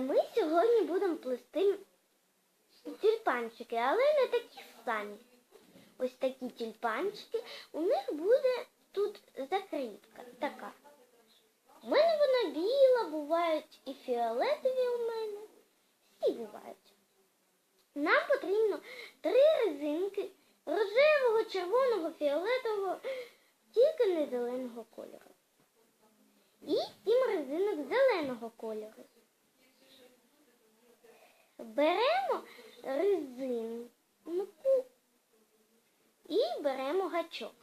Ми сьогодні будемо плести тюльпанчики, але не такі самі. Ось такі тюльпанчики. У них буде тут закріпка така. У мене вона біла, бувають і фіолетові у мене. Всі бувають. Нам потрібно три резинки рожевого, червоного, фіолетового, тільки не зеленого кольору. І сім резинок зеленого кольору. Беремо резинку і беремо гачок.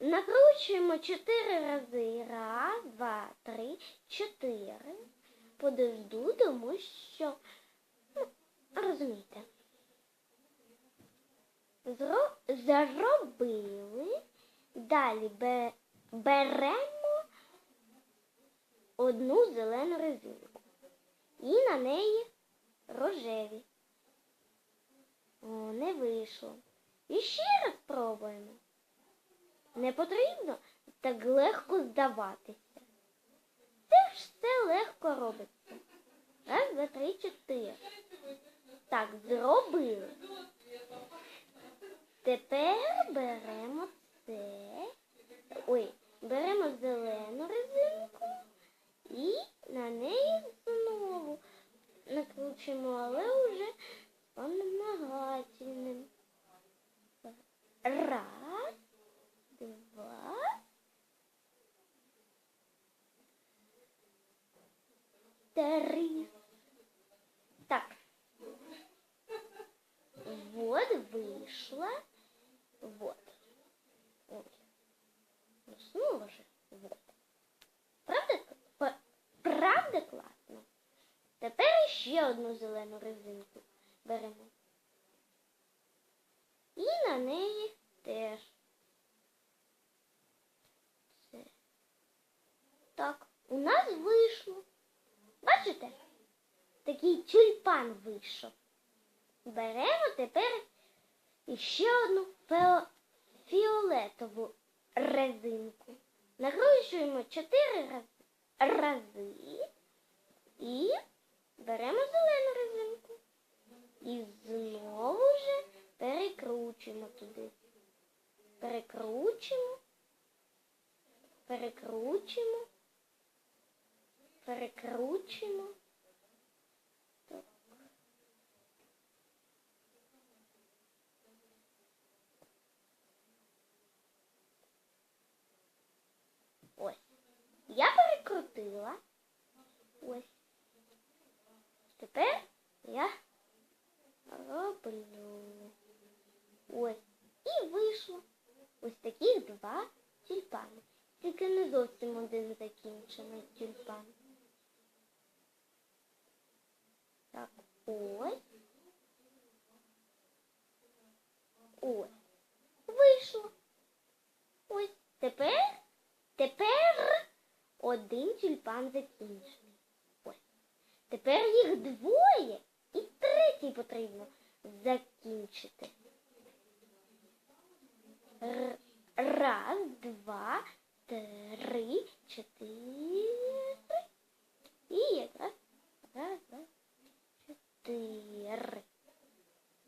Накручуємо чотири рази. Раз, два, три, чотири. Подожду, тому що, ну, розумієте. Зро... Заробили. Далі беремо одну зелену резинку. І на неї рожеві. О, не вийшло. І ще раз пробуємо. Не потрібно так легко здаватися. Це ж все легко робиться. Раз, два, три, чотири. Так, зробили. Тепер беремо це. Ой, беремо зелену резинку і на неї знову накручуємо, але вже вспомагательним. Раз, два, три. Так. Вот вышла. Вот. Ой. Ну снова же. Вот. Правда? Правда класно? Тепер ще одну зелену резинку беремо. І на неї теж. Це. Так, у нас вийшло. Бачите? Такий тюльпан вийшов. Беремо тепер ще одну фіолетову резинку. Накручуємо чотири рази, рази і беремо зелену резинку. І знову ж перекручуємо туди. Перекручуємо, перекручуємо, перекручуємо. Так. Ось. Я перекрутила. Ось. Тепер я роблю. Ось. І вийшло. Ось таких два тюльпани. Тільки не зовсім один закінчений тюльпан. Так, ось. Ось. Вийшло. Ось. Тепер, тепер один тюльпан закінчений. Ось. Тепер їх двоє і третій потрібно закінчити. Раз, два, три, чотири. І два, чотири.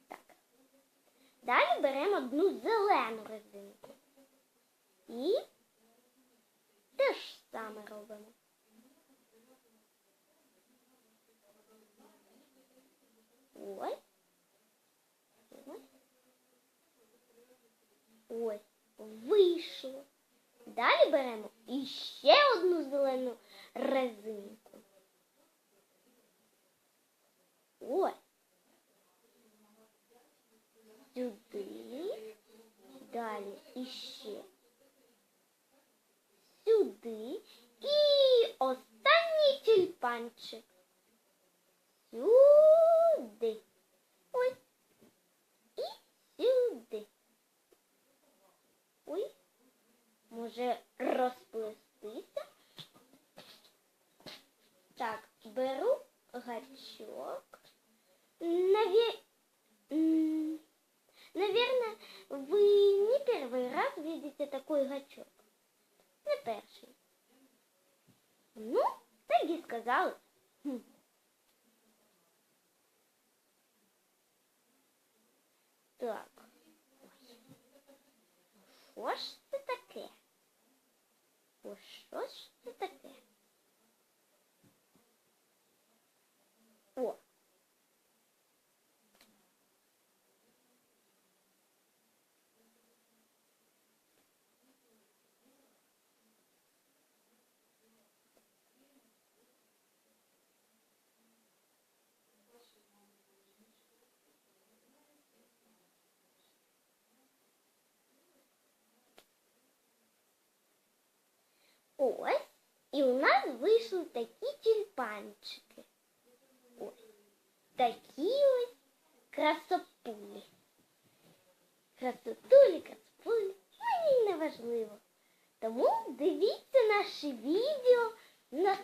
Так. Далі беремо одну зелену резинку. І те ж саме робимо. Ось. Ось. Вийшло. Далі беремо іще одну зелену резинку. Ось. Сюди. Далі іще. Сюди. І останній тюльпанчик. Сюди. Ось. І сюди. Ой. Може розплестися. Так, беру гачок. Наве... Наверное, вы не первый раз видите такой гачок. Не перший. У казали. Хм. Так. Ой. Що ж Ось, і у нас вийшли такі тюльпанчики. Ось. Такі ось красопулі. Красотулі, красопулі, мені не важливо. Тому дивіться наше відео на